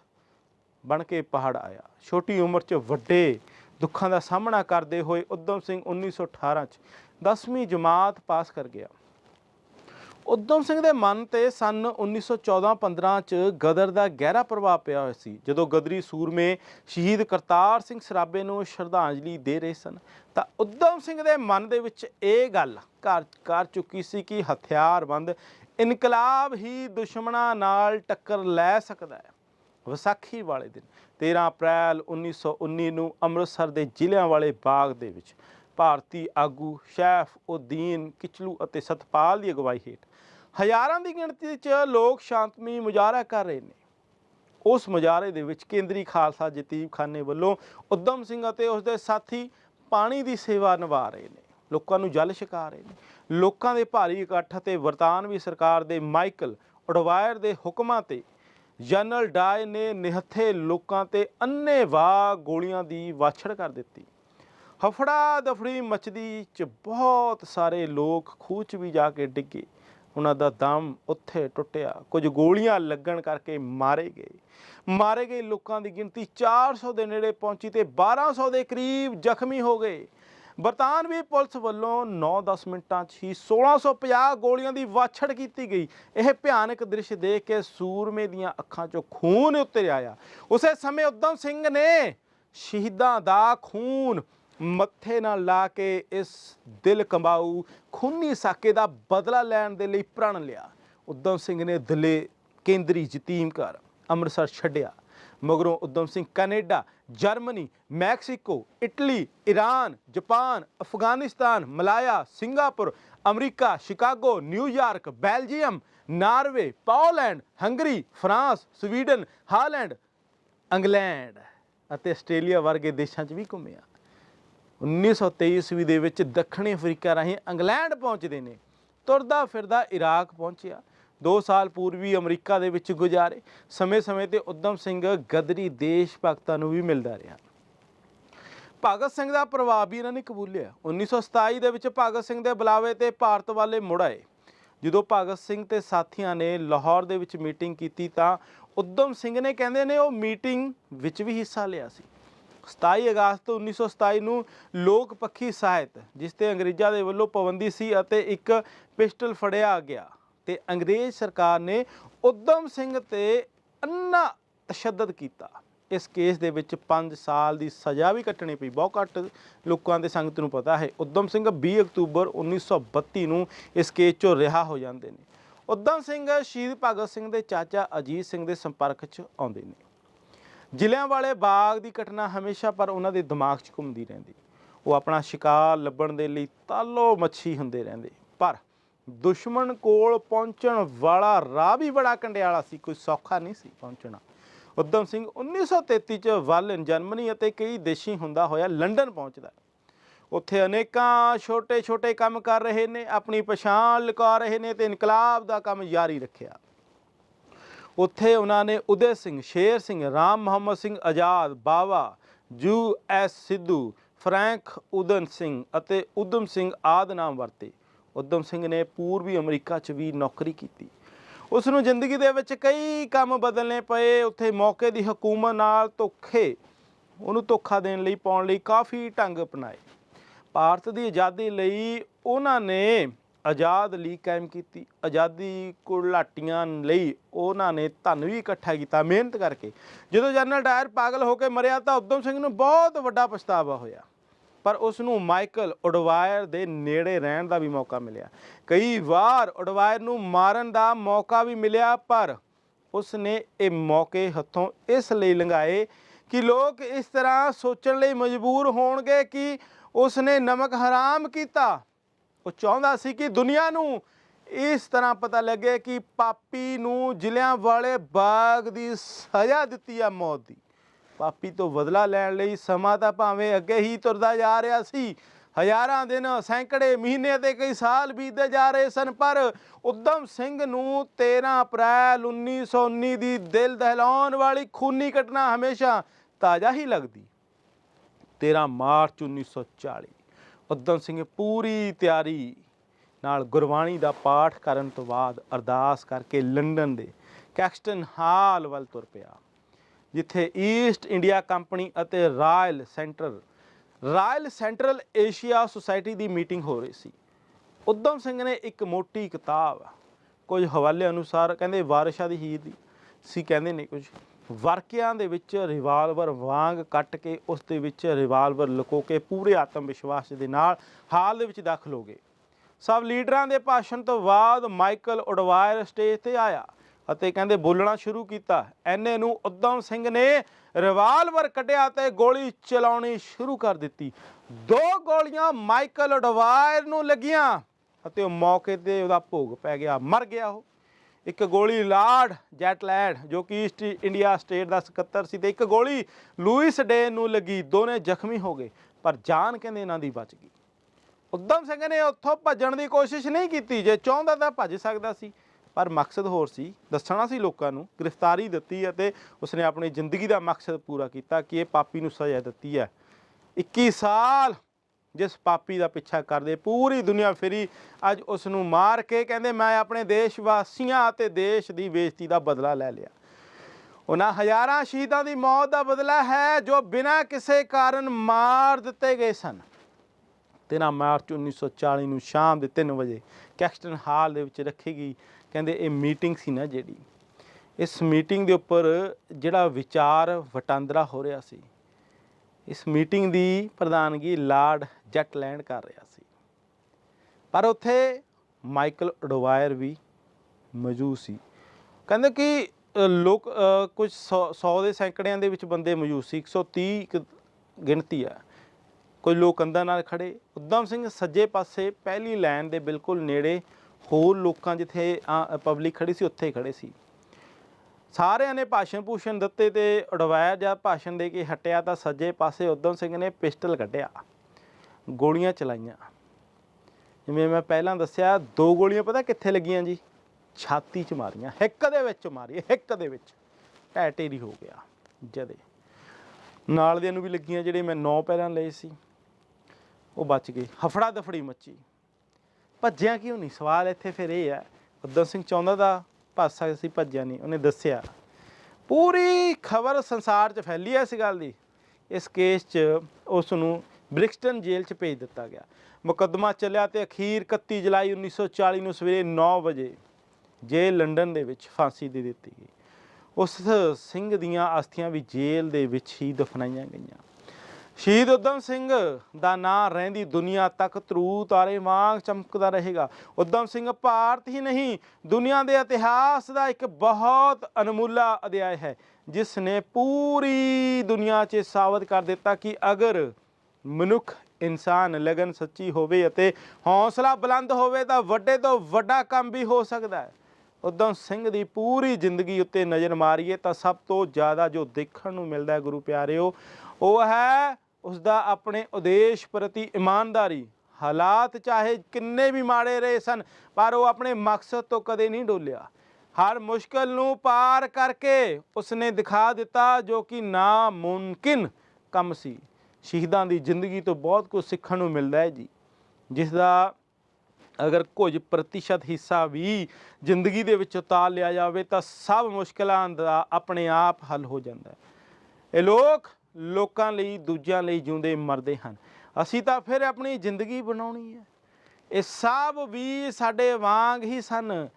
ਬਣ ਕੇ ਪਹਾੜ ਆਇਆ। ਛੋਟੀ ਉਮਰ 'ਚ ਵੱਡੇ ਦੁੱਖਾਂ ਦਾ ਸਾਹਮਣਾ ਕਰਦੇ ਹੋਏ ਉਦਮ ਸਿੰਘ 1918 'ਚ 10ਵੀਂ ਜਮਾਤ ਪਾਸ ਕਰ ਗਿਆ। ਉਦਮ ਸਿੰਘ ਦੇ ਮਨ ਤੇ ਸਨ 1914-15 ਚ ਗਦਰ ਦਾ ਗਹਿਰਾ ਪ੍ਰਭਾਵ ਪਿਆ ਹੋਇਆ ਸੀ। ਜਦੋਂ ਗਦਰੀ ਸੂਰਮੇ ਸ਼ਹੀਦ ਕਰਤਾਰ ਸਿੰਘ ਸਰਾਬੇ ਨੂੰ ਸ਼ਰਧਾਂਜਲੀ ਦੇ ਰਹੇ ਸਨ, ਤਾਂ ਉਦਮ ਸਿੰਘ ਦੇ ਮਨ ਦੇ ਵਿੱਚ ਇਹ ਗੱਲ ਘਰ ਕਰ ਚੁੱਕੀ ਸੀ ਕਿ ਹਥਿਆਰਬੰਦ ਇਨਕਲਾਬ ਹੀ ਦੁਸ਼ਮਣਾਂ ਨਾਲ ਟੱਕਰ ਲੈ ਸਕਦਾ ਹੈ। ਵਿਸਾਖੀ ਵਾਲੇ ਦਿਨ 13 ਅਪ੍ਰੈਲ 1919 ਨੂੰ ਅੰਮ੍ਰਿਤਸਰ ਦੇ ਜ਼ਿਲ੍ਹਿਆਂ ਵਾਲੇ ਬਾਗ ਦੇ ਵਿੱਚ ਭਾਰਤੀ ਆਗੂ ਸ਼ੈਫ ਉਦੀਨ ਕਿਚਲੂ ਅਤੇ ਸਤਪਾਲ ਦੀ ਅਗਵਾਈ ਹੇਠ ਹਜ਼ਾਰਾਂ ਦੀ ਗਿਣਤੀ 'ਚ ਲੋਕ ਸ਼ਾਂਤਮਈ ਮੁਜ਼ਾਹਰਾ ਕਰ ਰਹੇ ਨੇ। ਉਸ ਮੁਜ਼ਾਹਰੇ ਦੇ ਵਿੱਚ ਕੇਂਦਰੀ ਖਾਲਸਾ ਜਤੀਬਖਾਨੇ ਵੱਲੋਂ ਉਦਮ ਸਿੰਘ ਅਤੇ ਉਸਦੇ ਸਾਥੀ ਪਾਣੀ ਦੀ ਸੇਵਾ ਨਿਭਾ ਰਹੇ ਨੇ। ਲੋਕਾਂ ਨੂੰ ਜਲ ਛਕਾ ਰਹੇ ਨੇ। ਲੋਕਾਂ ਦੇ ਭਾਰੀ ਇਕੱਠ ਅਤੇ ਬਰਤਾਨਵੀ ਸਰਕਾਰ ਦੇ ਮਾਈਕਲ ਉਡਵਾਇਰ ਦੇ ਹੁਕਮਾਂ ਤੇ ਜਨਰਲ ਡਾਈ ਨੇ ਨਿਹੱਥੇ ਲੋਕਾਂ ਤੇ ਅੰਨ੍ਹੇਵਾਹ ਗੋਲੀਆਂ ਦੀ ਵਾਛੜ ਕਰ ਦਿੱਤੀ। ਹਫੜਾ ਦਫੜੀ ਮਚਦੀ ਚ ਬਹੁਤ ਸਾਰੇ ਲੋਕ ਖੂਹ 'ਚ ਵੀ ਜਾ ਕੇ ਡਿੱਗੇ। ਉਹਨਾਂ ਦਾ ਦਮ ਉੱਥੇ ਟੁੱਟਿਆ। ਕੁਝ ਗੋਲੀਆਂ ਲੱਗਣ ਕਰਕੇ ਮਾਰੇ ਗਏ। ਮਾਰੇ ਗਏ ਲੋਕਾਂ ਦੀ ਗਿਣਤੀ 400 ਦੇ ਨੇੜੇ ਪਹੁੰਚੀ ਤੇ 1200 ਦੇ ਕਰੀਬ ਜ਼ਖਮੀ ਹੋ ਗਏ। ਬਰਤਾਨਵੀ ਪੁਲਿਸ ਵੱਲੋਂ 9-10 ਮਿੰਟਾਂ 'ਚ ਹੀ 1650 ਗੋਲੀਆਂ ਦੀ ਵਾਛੜ ਕੀਤੀ ਗਈ। ਇਹ ਭਿਆਨਕ ਦ੍ਰਿਸ਼ ਦੇਖ ਕੇ ਸੂਰਮੇ ਦੀਆਂ ਅੱਖਾਂ 'ਚੋਂ ਖੂਨ ਉਤਰ ਆਇਆ ਉਸੇ ਸਮੇਂ ਉਦਮ ਸਿੰਘ ਨੇ ਸ਼ਹੀਦਾਂ ਦਾ ਖੂਨ ਮੱਥੇ ਨਾਲ ਲਾ ਕੇ ਇਸ ਦਿਲ ਕੰਬਾਊ ਖੂਨੀ ਸਾਕੇ ਦਾ ਬਦਲਾ ਲੈਣ ਦੇ ਲਈ ਪ੍ਰਣ ਲਿਆ। ਉਦਮ ਸਿੰਘ ਨੇ ਦਿਲੇ ਕੇਂਦਰੀ ਯਤੀਮ ਘਰ ਅੰਮ੍ਰਿਤਸਰ ਛੱਡਿਆ। ਮਗਰੋਂ Udham Singh Canada Germany, Mexico, Italy Iran Japan, Afghanistan, Malaya, Singapore, America, Chicago New York Belgium, Norway, Poland, Hungary, France, Sweden, Holland, England ਅਤੇ ਆਸਟ੍ਰੇਲੀਆ ਵਰਗੇ ਦੇਸ਼ਾਂ 'ਚ ਵੀ ਘੁੰਮਿਆ 1923 ਈਸਵੀ ਦੇ ਵਿੱਚ ਦੱਖਣੀ ਅਫਰੀਕਾ ਰਾਹੀਂ ਇੰਗਲੈਂਡ ਪਹੁੰਚਦੇ ਨੇ। ਤੁਰਦਾ ਫਿਰਦਾ ਇਰਾਕ ਪਹੁੰਚਿਆ। 2 ਸਾਲ ਪੂਰਬੀ ਅਮਰੀਕਾ ਦੇ ਵਿੱਚ ਗੁਜ਼ਾਰੇ। ਸਮੇਂ-ਸਮੇਂ ਤੇ ਉਦਮ ਸਿੰਘ ਗਦਰੀ ਦੇਸ਼ ਭਗਤਾਂ ਨੂੰ ਵੀ ਮਿਲਦਾ ਰਿਹਾ। ਭਗਤ ਸਿੰਘ ਦਾ ਪ੍ਰਭਾਵ ਵੀ ਇਹਨਾਂ ਨੇ ਕਬੂਲਿਆ। 1927 ਦੇ ਵਿੱਚ ਭਗਤ ਸਿੰਘ ਦੇ ਬੁਲਾਵੇ ਤੇ ਭਾਰਤ ਵਾਲੇ ਮੁੜ ਆਏ। ਜਦੋਂ ਭਗਤ ਸਿੰਘ ਤੇ ਸਾਥੀਆਂ ਨੇ ਲਾਹੌਰ ਦੇ ਵਿੱਚ ਮੀਟਿੰਗ ਕੀਤੀ ਤਾਂ ਉਦਮ ਸਿੰਘ ਨੇ ਕਹਿੰਦੇ ਨੇ ਉਹ ਮੀਟਿੰਗ ਵਿੱਚ ਵੀ ਹਿੱਸਾ ਲਿਆ ਸੀ। 27 ਅਗਸਤ 1927 ਨੂੰ ਲੋਕ ਪੱਖੀ ਸਾਹਿਤ, ਜਿਸ ਤੇ ਅੰਗਰੇਜ਼ਾਂ ਦੇ ਵੱਲੋਂ ਪਾਬੰਦੀ ਸੀ ਅਤੇ ਇੱਕ ਪਿਸਟਲ ਫੜਿਆ ਗਿਆ। ਤੇ ਅੰਗਰੇਜ਼ ਸਰਕਾਰ ਨੇ ਉਦਮ ਸਿੰਘ ਤੇ ਅੰਨਾ ਤਸ਼ੱਦਦ ਕੀਤਾ। ਇਸ ਕੇਸ ਦੇ ਵਿੱਚ 5 ਸਾਲ ਦੀ ਸਜ਼ਾ ਵੀ ਕੱਟਣੀ ਪਈ। ਬਹੁਤ ਘੱਟ ਲੋਕਾਂ ਦੇ ਸੰਗਤ ਨੂੰ ਪਤਾ ਹੈ, ਉਦਮ ਸਿੰਘ 20 ਅਕਤੂਬਰ 1932 ਨੂੰ ਇਸ ਕੇਸ 'ਚੋਂ ਰਿਹਾ ਹੋ ਜਾਂਦੇ ਨੇ। ਉਦਮ ਸਿੰਘ ਸ਼ਹੀਦ ਭਗਤ ਸਿੰਘ ਦੇ ਚਾਚਾ ਅਜੀਤ ਸਿੰਘ ਦੇ ਸੰਪਰਕ 'ਚ ਆਉਂਦੇ ਨੇ। ਜ਼ਿਲ੍ਹਿਆਂ ਵਾਲੇ ਬਾਗ ਦੀ ਘਟਨਾ ਹਮੇਸ਼ਾ ਪਰ ਉਹਨਾਂ ਦੇ ਦਿਮਾਗ 'ਚ ਘੁੰਮਦੀ ਰਹਿੰਦੀ। ਉਹ ਆਪਣਾ ਸ਼ਿਕਾਰ ਲੱਭਣ ਦੇ ਲਈ ਤਾਲੋ ਮੱਛੀ ਹੁੰਦੇ ਰਹਿੰਦੇ। ਦੁਸ਼ਮਣ ਕੋਲ ਪਹੁੰਚਣ ਵਾਲਾ ਰਾਹ ਵੀ ਬੜਾ ਕੰਡਿਆਲਾ ਸੀ, ਕੋਈ ਸੌਖਾ ਨਹੀਂ ਸੀ ਪਹੁੰਚਣਾ। ਉਦਮ ਸਿੰਘ 1933 ਚ ਵਾਲਨ ਜਰਮਨੀ ਅਤੇ ਕਈ ਦੇਸ਼ੀ ਹੁੰਦਾ ਹੋਇਆ ਲੰਡਨ ਪਹੁੰਚਦਾ। ਉੱਥੇ ਅਨੇਕਾਂ ਛੋਟੇ-ਛੋਟੇ ਕੰਮ ਕਰ ਰਹੇ ਨੇ, ਆਪਣੀ ਪਛਾਣ ਲੁਕਾ ਰਹੇ ਨੇ ਤੇ ਇਨਕਲਾਬ ਦਾ ਕੰਮ ਜਾਰੀ ਰੱਖਿਆ। ਉੱਥੇ ਉਹਨਾਂ ਨੇ Ude Singh, Sher Singh, Ram Mohammad Singh Azad, Bawa U S Sidhu Frank Udan Singh ਅਤੇ ਉਦਮ ਸਿੰਘ ਆਦਿ ਨਾਮ ਵਰਤੇ। ਉਦਮ ਸਿੰਘ ਨੇ ਪੂਰਬੀ ਅਮਰੀਕਾ 'ਚ ਵੀ ਨੌਕਰੀ ਕੀਤੀ। ਉਸ ਨੂੰ ਜ਼ਿੰਦਗੀ ਦੇ ਵਿੱਚ ਕਈ ਕੰਮ ਬਦਲਨੇ ਪਏ। ਉੱਥੇ ਮੌਕੇ ਦੀ ਹਕੂਮਤ ਨਾਲ ਧੋਖੇ, ਉਹਨੂੰ ਧੋਖਾ ਦੇਣ ਲਈ ਪਾਉਣ ਲਈ ਕਾਫੀ ਢੰਗ ਅਪਣਾਏ। ਭਾਰਤ ਦੀ ਆਜ਼ਾਦੀ ਲਈ ਉਹਨਾਂ ਨੇ ਆਜ਼ਾਦ ਲੀਗ ਕਾਇਮ ਕੀਤੀ। ਆਜ਼ਾਦੀ ਕੁੜਲਾਟੀਆਂ ਲਈ ਉਹਨਾਂ ਨੇ ਧਨ ਵੀ ਇਕੱਠਾ ਕੀਤਾ ਮਿਹਨਤ ਕਰਕੇ। ਜਦੋਂ ਜਨਰਲ ਡਾਇਰ ਪਾਗਲ ਹੋ ਕੇ ਮਰਿਆ ਤਾਂ ਉਦਮ ਸਿੰਘ ਨੂੰ ਬਹੁਤ ਵੱਡਾ ਪਛਤਾਵਾ ਹੋਇਆ। ਪਰ ਉਸ ਨੂੰ ਮਾਈਕਲ ਉਡਵਾਇਰ ਦੇ ਨੇੜੇ ਰਹਿਣ ਦਾ ਵੀ ਮੌਕਾ ਮਿਲਿਆ। ਕਈ ਵਾਰ ਉਡਵਾਇਰ ਨੂੰ ਮਾਰਨ ਦਾ ਮੌਕਾ ਵੀ ਮਿਲਿਆ, ਪਰ ਉਸ ਨੇ ਇਹ ਮੌਕੇ ਹੱਥੋਂ ਇਸ ਲਈ ਲੰਘਾਏ ਕਿ ਲੋਕ ਇਸ ਤਰ੍ਹਾਂ ਸੋਚਣ ਲਈ ਮਜਬੂਰ ਹੋਣਗੇ ਕਿ ਉਸ ਨੇ ਨਮਕ ਹਰਾਮ ਕੀਤਾ। ਉਹ ਚਾਹੁੰਦਾ ਸੀ ਕਿ ਦੁਨੀਆ ਨੂੰ ਇਸ ਤਰ੍ਹਾਂ ਪਤਾ ਲੱਗੇ ਕਿ ਪਾਪੀ ਨੂੰ ਜ਼ਿਲ੍ਹਿਆਂ ਵਾਲੇ ਬਾਗ ਦੀ ਸਜ਼ਾ ਦਿੱਤੀ ਆ ਮੌਤ ਦੀ। ਪਾਪੀ ਤੋਂ ਬਦਲਾ ਲੈਣ ਲਈ ਸਮਾਂ ਤਾਂ ਭਾਵੇਂ ਅੱਗੇ ਹੀ ਤੁਰਦਾ ਜਾ ਰਿਹਾ ਸੀ। ਹਜ਼ਾਰਾਂ ਦਿਨ, ਸੈਂਕੜੇ ਮਹੀਨੇ ਤੇ ਕਈ ਸਾਲ ਬੀਤਦੇ ਜਾ ਰਹੇ ਸਨ, ਪਰ ਉਦਮ ਸਿੰਘ ਨੂੰ 13 ਅਪ੍ਰੈਲ 1919 ਦੀ ਦਿਲ ਦਹਿਲਾਉਣ ਵਾਲੀ ਖੂਨੀ ਘਟਨਾ ਹਮੇਸ਼ਾ ਤਾਜ਼ਾ ਹੀ ਲੱਗਦੀ। 13 ਮਾਰਚ 1940 ਉਦਮ ਸਿੰਘ ਪੂਰੀ ਤਿਆਰੀ ਨਾਲ ਗੁਰਬਾਣੀ ਦਾ ਪਾਠ ਕਰਨ ਤੋਂ ਬਾਅਦ ਅਰਦਾਸ ਕਰਕੇ ਲੰਡਨ ਦੇ ਕੈਕਸਟਨ ਹਾਲ ਵੱਲ ਤੁਰ ਪਿਆ। ਜਿੱਥੇ ਈਸਟ ਇੰਡੀਆ ਕੰਪਨੀ ਅਤੇ Royal Central Royal Central Asia Society ਦੀ ਮੀਟਿੰਗ ਹੋ ਰਹੀ ਸੀ। ਉਦਮ ਸਿੰਘ ਨੇ ਇੱਕ ਮੋਟੀ ਕਿਤਾਬ, ਕੁਝ ਹਵਾਲੇ ਅਨੁਸਾਰ ਕਹਿੰਦੇ ਵਾਰਿਸ਼ਾ ਦੀ ਹੀਰ ਦੀ, ਸੀ ਕਹਿੰਦੇ ਨੇ ਕੁਝ, ਵਰਕਿਆਂ ਦੇ ਵਿੱਚ ਰਿਵਾਲਵਰ ਵਾਂਗ ਕੱਟ ਕੇ ਉਸ ਦੇ ਵਿੱਚ ਰਿਵਾਲਵਰ ਲੁਕੋ ਕੇ ਪੂਰੇ ਆਤਮ ਵਿਸ਼ਵਾਸ ਦੇ ਨਾਲ ਹਾਲ ਦੇ ਵਿੱਚ ਦਾਖਲ ਹੋ ਗਏ। ਸਭ ਲੀਡਰਾਂ ਦੇ ਭਾਸ਼ਣ ਤੋਂ ਬਾਅਦ ਮਾਈਕਲ ਉਡਵਾਇਰ ਸਟੇਜ ਤੇ ਆਇਆ। ਅਤੇ ਕਹਿੰਦੇ ਬੋਲਣਾ ਸ਼ੁਰੂ ਕੀਤਾ। ਐਨੇ ਨੂੰ ਉਦਮ ਸਿੰਘ ਨੇ ਰਿਵਾਲਵਰ ਕੱਢਿਆ ਤੇ ਗੋਲੀ ਚਲਾਉਣੀ ਸ਼ੁਰੂ ਕਰ ਦਿੱਤੀ। ਦੋ ਗੋਲੀਆਂ ਮਾਈਕਲ ਉਡਵਾਇਰ ਨੂੰ ਲੱਗੀਆਂ ਅਤੇ ਉਹ ਮੌਕੇ ਤੇ ਉਹਦਾ ਭੋਗ ਪੈ ਗਿਆ, ਮਰ ਗਿਆ ਉਹ। ਇੱਕ ਗੋਲੀ ਲਾਰਡ ਜੈਟਲੈਂਡ, ਜੋ ਕਿ ਈਸਟ ਇੰਡੀਆ ਸਟੇਟ ਦਾ ਸਕੱਤਰ ਸੀ ਤੇ ਇੱਕ ਗੋਲੀ ਲੂਇਸ ਡੇ ਨੂੰ ਲੱਗੀ, ਦੋਨੇ ਜ਼ਖਮੀ ਹੋ ਗਏ, ਪਰ ਜਾਨ ਕਹਿੰਦੇ ਇਹਨਾਂ ਦੀ ਬਚ ਗਈ। ਉਦਮ ਸਿੰਘ ਨੇ ਉੱਥੋਂ ਭੱਜਣ ਦੀ ਕੋਸ਼ਿਸ਼ ਨਹੀਂ ਕੀਤੀ, ਜੇ ਚਾਹੁੰਦਾ ਤਾਂ ਭੱਜ ਸਕਦਾ ਸੀ। ਪਰ ਮਕਸਦ ਹੋਰ ਸੀ, ਦੱਸਣਾ ਸੀ ਲੋਕਾਂ ਨੂੰ, ਗ੍ਰਿਫਤਾਰੀ ਦਿੱਤੀ ਅਤੇ ਉਸਨੇ ਆਪਣੀ ਜ਼ਿੰਦਗੀ ਦਾ ਮਕਸਦ ਪੂਰਾ ਕੀਤਾ ਕਿ ਇਹ ਪਾਪੀ ਨੂੰ ਸਜ਼ਾ ਦਿੱਤੀ ਹੈ। 21 ਸਾਲ ਜਿਸ ਪਾਪੀ ਦਾ ਪਿੱਛਾ ਕਰਦੇ, ਪੂਰੀ ਦੁਨੀਆ ਫਿਰੀ, ਅੱਜ ਉਸ ਨੂੰ ਮਾਰ ਕੇ ਕਹਿੰਦੇ, ਮੈਂ ਆਪਣੇ ਦੇਸ਼ ਵਾਸੀਆਂ ਅਤੇ ਦੇਸ਼ ਦੀ ਬੇਇੱਜ਼ਤੀ ਦਾ ਬਦਲਾ ਲੈ ਲਿਆ। ਉਹਨਾਂ ਹਜ਼ਾਰਾਂ ਸ਼ਹੀਦਾਂ ਦੀ ਮੌਤ ਦਾ ਬਦਲਾ ਹੈ, ਜੋ ਬਿਨਾਂ ਕਿਸੇ ਕਾਰਨ ਮਾਰ ਦਿੱਤੇ ਗਏ ਸਨ। 13 ਮਾਰਚ 1940 ਨੂੰ ਸ਼ਾਮ ਦੇ 3 ਵਜੇ ਕੈਕਸਟਨ ਹਾਲ ਦੇ ਵਿੱਚ ਰੱਖੀ ਗਈ ਕਹਿੰਦੇ ਇਹ ਮੀਟਿੰਗ ਸੀ ਨਾ ਜਿਹੜੀ ਇਸ ਮੀਟਿੰਗ ਦੇ ਉੱਪਰ ਜਿਹੜਾ ਵਿਚਾਰ ਵਟਾਂਦਰਾ ਹੋ ਰਿਹਾ ਸੀ ਇਸ ਮੀਟਿੰਗ ਦੀ ਪ੍ਰਧਾਨਗੀ ਲਾਰਡ ਜੈਟਲੈਂਡ ਕਰ ਰਿਹਾ ਸੀ। ਪਰ ਉੱਥੇ ਮਾਈਕਲ ਉਡਵਾਇਰ ਵੀ ਮੌਜੂਦ ਸੀ। ਕਹਿੰਦੇ ਕਿ ਲੋਕ ਅ, ਕੁਝ 100 ਦੇ ਸੈਂਕੜਿਆਂ ਦੇ ਵਿੱਚ ਬੰਦੇ ਮੌਜੂਦ ਸੀ 130 ਇੱਕ ਗਿਣਤੀ ਆ। ਕੋਈ ਲੋਕ ਕੰਧਾਂ ਨਾਲ ਖੜੇ ਉਦਮ ਸਿੰਘ ਸੱਜੇ ਪਾਸੇ ਪਹਿਲੀ ਲਾਈਨ ਦੇ ਬਿਲਕੁਲ ਨੇੜੇ ਹੋਰ ਲੋਕਾਂ ਜਿੱਥੇ ਪਬਲਿਕ ਖੜੀ ਸੀ, ਉੱਥੇ ਹੀ ਖੜੇ ਸੀ। ਸਾਰਿਆਂ ਨੇ ਭਾਸ਼ਣ ਭੂਸ਼ਣ ਦਿੱਤੇ ਤੇ ਉਡਵਾਇਰ ਜਦ ਭਾਸ਼ਣ ਦੇ ਕੇ ਹਟਿਆ ਤਾਂ ਸੱਜੇ ਪਾਸੇ ਉਦਮ ਸਿੰਘ ਨੇ ਪਿਸਟਲ ਕੱਢਿਆ। ਗੋਲੀਆਂ ਚਲਾਈਆਂ। ਜਿਵੇਂ ਮੈਂ ਪਹਿਲਾਂ ਦੱਸਿਆ, ਦੋ ਗੋਲੀਆਂ ਪਤਾ ਕਿੱਥੇ ਲੱਗੀਆਂ ਜੀ? ਛਾਤੀ 'ਚ ਮਾਰੀਆਂ। ਹਿੱਕ ਦੇ ਵਿੱਚ ਮਾਰੀ ਹਿੱਕ ਦੇ ਵਿੱਚ। ਢਹਿ ਹੋ ਗਿਆ। ਜਦੇ। ਨਾਲ ਦੇ ਨੂੰ ਵੀ ਲੱਗੀਆਂ ਜਿਹੜੇ ਮੈਂ ਨੌ ਪੈਰਾਂ ਲਏ ਸੀ। ਉਹ ਬਚ ਗਏ। ਹਫੜਾ ਦਫੜੀ ਮੱਚੀ। ਭੱਜਿਆ ਕਿਉਂ ਨਹੀਂ? ਸਵਾਲ ਇੱਥੇ ਫਿਰ ਇਹ ਹੈ, ਉਦਮ ਸਿੰਘ ਚਾਹੁੰਦਾ ਦਾ ਭੱਜ ਸਕਦਾ ਸੀ, ਭੱਜਿਆ ਨਹੀਂ, ਉਹਨੇ ਦੱਸਿਆ। ਪੂਰੀ ਖਬਰ ਸੰਸਾਰ 'ਚ ਫੈਲੀ ਐ ਇਸ ਗੱਲ ਦੀ। ਇਸ ਕੇਸ 'ਚ ਉਸ ਨੂੰ ਬ੍ਰਿਕਸਟਨ ਜੇਲ੍ਹ 'ਚ ਭੇਜ ਦਿੱਤਾ ਗਿਆ। ਮੁਕੱਦਮਾ ਚੱਲਿਆ ਤੇ ਅਖੀਰ 31 ਜੁਲਾਈ 1940 ਨੂੰ ਸਵੇਰੇ 9 ਵਜੇ ਜੇਲ੍ਹ ਲੰਡਨ ਦੇ ਵਿੱਚ ਫਾਂਸੀ ਦੇ ਦਿੱਤੀ ਗਈ। ਉਸ ਸਿੰਘ ਦੀਆਂ ਅਸਥੀਆਂ ਵੀ ਜੇਲ੍ਹ ਦੇ ਵਿੱਚ ਹੀ ਦਫਨਾਈਆਂ ਗਈਆਂ। ਸ਼ਹੀਦ ਉਦਮ ਸਿੰਘ ਦਾ ਨਾਂ ਰਹਿੰਦੀ ਦੁਨੀਆ ਤੱਕ ਤਰੂ ਤਾਰੇ ਵਾਂਗ ਚਮਕਦਾ ਰਹੇਗਾ। ਉਦਮ ਸਿੰਘ ਭਾਰਤ ਹੀ ਨਹੀਂ, ਦੁਨੀਆ ਦੇ ਇਤਿਹਾਸ ਦਾ ਇੱਕ ਬਹੁਤ ਅਨਮੁੱਲਾ ਅਧਿਆਇ ਹੈ ਜਿਸ ਨੇ ਪੂਰੀ ਦੁਨੀਆ 'ਚ ਸਾਬਤ ਕਰ ਦਿੱਤਾ ਕਿ ਅਗਰ ਮਨੁੱਖ ਇਨਸਾਨ ਲਗਨ ਸੱਚੀ ਹੋਵੇ ਅਤੇ ਹੌਸਲਾ ਬੁਲੰਦ ਹੋਵੇ ਤਾਂ ਵੱਡੇ ਤੋਂ ਵੱਡਾ ਕੰਮ ਵੀ ਹੋ ਸਕਦਾ ਹੈ। ਉਦਮ ਸਿੰਘ ਦੀ ਪੂਰੀ ਜ਼ਿੰਦਗੀ ਉੱਤੇ ਨਜ਼ਰ ਮਾਰੀਏ ਤਾਂ ਸਭ ਤੋਂ ਜ਼ਿਆਦਾ ਜੋ ਦੇਖਣ ਨੂੰ ਮਿਲਦਾ ਹੈ ਗੁਰੂ ਪਿਆਰਿਓ, ਉਹ ਹੈ ਉਸ ਦਾ ਆਪਣੇ ਉਦੇਸ਼ ਪ੍ਰਤੀ ਇਮਾਨਦਾਰੀ। ਹਾਲਾਤ ਚਾਹੇ ਕਿੰਨੇ ਵੀ ਮਾੜੇ ਰਹੇ ਸਨ, ਪਰ ਉਹ ਆਪਣੇ ਮਕਸਦ ਤੋਂ ਕਦੇ ਨਹੀਂ ਡੋਲਿਆ। ਹਰ ਮੁਸ਼ਕਲ ਨੂੰ ਪਾਰ ਕਰਕੇ ਉਸਨੇ ਦਿਖਾ ਦਿੱਤਾ ਜੋ ਕਿ ਨਾਮੁਮਕਿਨ ਕੰਮ ਸੀ। ਸ਼ਹੀਦਾਂ ਦੀ ਜ਼ਿੰਦਗੀ ਤੋਂ ਬਹੁਤ ਕੁਝ ਸਿੱਖਣ ਨੂੰ ਮਿਲਦਾ ਹੈ ਜੀ। ਜਿਸ ਦਾ ਅਗਰ ਕੁਝ ਪ੍ਰਤੀਸ਼ਤ ਹਿੱਸਾ ਵੀ ਜ਼ਿੰਦਗੀ ਦੇ ਵਿੱਚ ਉਤਾਰ ਲਿਆ ਜਾਵੇ, ਤਾਂ ਸਭ ਮੁਸ਼ਕਲਾਂ ਦਾ ਆਪਣੇ ਆਪ ਹੱਲ ਹੋ ਜਾਂਦਾ ਹੈ। ਇਹ ਲੋਕ ਲੋਕਾਂ ਲਈ, ਦੂਜਿਆਂ ਲਈ ਜਿਉਂਦੇ ਮਰਦੇ ਹਨ। ਅਸੀਂ ਤਾਂ ਫਿਰ ਆਪਣੀ ਜ਼ਿੰਦਗੀ ਬਣਾਉਣੀ ਹੈ। ਇਹ ਸਭ ਵੀ ਸਾਡੇ ਵਾਂਗ ਹੀ ਸਨ।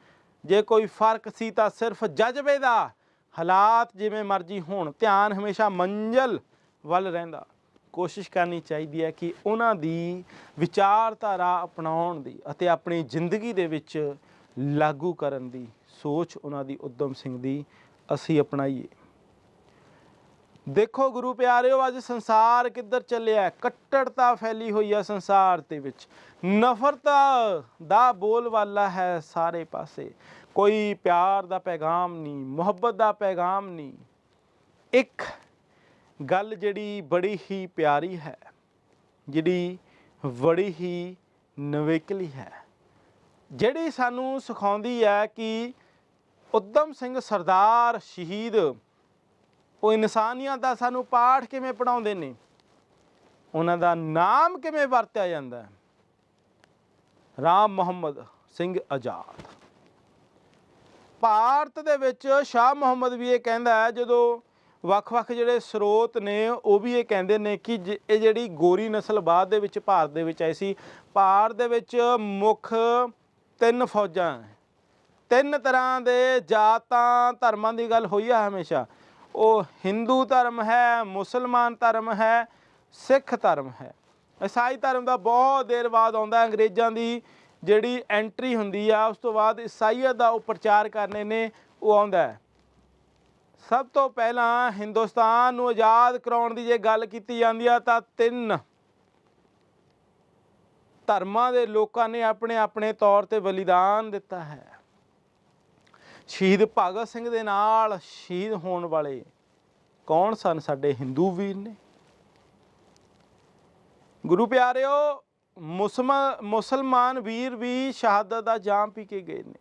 ਜੇ ਕੋਈ ਫ਼ਰਕ ਸੀ ਤਾਂ ਸਿਰਫ ਜਜ਼ਬੇ ਦਾ। ਹਾਲਾਤ ਜਿਵੇਂ ਮਰਜ਼ੀ ਹੋਣ, ਧਿਆਨ ਹਮੇਸ਼ਾ ਮੰਜ਼ਲ ਵੱਲ ਰਹਿੰਦਾ। ਕੋਸ਼ਿਸ਼ ਕਰਨੀ ਚਾਹੀਦੀ ਹੈ ਕਿ ਉਹਨਾਂ ਦੀ ਵਿਚਾਰਧਾਰਾ ਅਪਣਾਉਣ ਦੀ ਅਤੇ ਆਪਣੀ ਜ਼ਿੰਦਗੀ ਦੇ ਵਿੱਚ ਲਾਗੂ ਕਰਨ ਦੀ ਸੋਚ ਉਹਨਾਂ ਦੀ ਉਦਮ ਸਿੰਘ ਦੀ, ਅਸੀਂ ਅਪਣਾਈਏ। ਦੇਖੋ ਗੁਰੂ ਪਿਆਰਿਓ, ਅੱਜ ਸੰਸਾਰ ਕਿੱਧਰ ਚੱਲਿਆ? ਕੱਟੜਤਾ ਫੈਲੀ ਹੋਈ ਹੈ ਸੰਸਾਰ ਦੇ ਵਿੱਚ। ਨਫ਼ਰਤ ਦਾ ਬੋਲਵਾਲਾ ਹੈ ਸਾਰੇ ਪਾਸੇ। ਕੋਈ ਪਿਆਰ ਦਾ ਪੈਗਾਮ ਨਹੀਂ, ਮੁਹੱਬਤ ਦਾ ਪੈਗਾਮ ਨਹੀਂ। ਇੱਕ ਗੱਲ ਜਿਹੜੀ ਬੜੀ ਹੀ ਪਿਆਰੀ ਹੈ, ਜਿਹੜੀ ਬੜੀ ਹੀ ਨਵੇਕਲੀ ਹੈ। ਜਿਹੜੀ ਸਾਨੂੰ ਸਿਖਾਉਂਦੀ ਹੈ ਕਿ ਉਦਮ ਸਿੰਘ ਸਰਦਾਰ ਸ਼ਹੀਦ ਉਹ ਇਨਸਾਨੀਅਤ ਦਾ ਸਾਨੂੰ ਪਾਠ ਕਿਵੇਂ ਪੜਾਉਂਦੇ ਨੇ? ਉਹਨਾਂ ਦਾ ਨਾਮ ਕਿਵੇਂ ਵਰਤਿਆ ਜਾਂਦਾ ਹੈ? ਰਾਮ ਮੁਹੰਮਦ ਸਿੰਘ ਆਜ਼ਾਦ। ਭਾਰਤ ਦੇ ਵਿੱਚ ਸ਼ਾਹ ਮੁਹੰਮਦ ਵੀ ਇਹ ਕਹਿੰਦਾ ਹੈ, ਜਦੋਂ ਵੱਖ-ਵੱਖ ਜਿਹੜੇ ਸਰੋਤ ਨੇ, ਉਹ ਵੀ ਇਹ ਕਹਿੰਦੇ ਨੇ ਕਿ ਜ- ਇਹ ਜਿਹੜੀ ਗੋਰੀ ਨਸਲ ਬਾਅਦ ਦੇ ਵਿੱਚ ਭਾਰਤ ਦੇ ਵਿੱਚ ਆਈ ਸੀ, ਭਾਰਤ ਦੇ ਵਿੱਚ ਮੁੱਖ ਤਿੰਨ ਫੌਜਾਂ ਤਿੰਨ ਤਰ੍ਹਾਂ ਦੇ ਜਾਤਾਂ, ਧਰਮਾਂ ਦੀ ਗੱਲ ਹੋਈ ਆ ਹਮੇਸ਼ਾ। ਉਹ ਹਿੰਦੂ ਧਰਮ ਹੈ, ਮੁਸਲਮਾਨ ਧਰਮ ਹੈ, ਸਿੱਖ ਧਰਮ ਹੈ। ਈਸਾਈ ਧਰਮ ਦਾ ਬਹੁਤ ਦੇਰ ਬਾਅਦ ਆਉਂਦਾ ਅੰਗਰੇਜ਼ਾਂ ਦੀ ਜਿਹੜੀ ਐਂਟਰੀ ਹੁੰਦੀ ਆ, ਉਸ ਤੋਂ ਬਾਅਦ ਈਸਾਈਅਤ ਦਾ ਉਹ ਪ੍ਰਚਾਰ ਕਰਨੇ ਨੇ, ਉਹ ਆਉਂਦਾ ਸਭ ਤੋਂ ਪਹਿਲਾਂ ਹਿੰਦੁਸਤਾਨ ਨੂੰ ਆਜ਼ਾਦ ਕਰਾਉਣ ਦੀ ਜੇ ਗੱਲ ਕੀਤੀ ਜਾਂਦੀ ਆ, ਤਾਂ ਤਿੰਨ ਧਰਮਾਂ ਦੇ ਲੋਕਾਂ ਨੇ ਆਪਣੇ ਆਪਣੇ ਤੌਰ ਤੇ ਬਲੀਦਾਨ ਦਿੱਤਾ ਹੈ। ਸ਼ਹੀਦ ਭਗਤ ਸਿੰਘ ਦੇ ਨਾਲ ਸ਼ਹੀਦ ਹੋਣ ਵਾਲੇ ਕੌਣ ਸਨ ਸਾਡੇ ਹਿੰਦੂ ਵੀਰ ਨੇ? ਗੁਰੂ ਪਿਆਰਿਓ ਮੁਸਲਮਾਨ ਮੁਸਲਮਾਨ ਵੀਰ ਵੀ ਸ਼ਹਾਦਤ ਦਾ ਜਾਮ ਪੀ ਕੇ ਗਏ ਨੇ।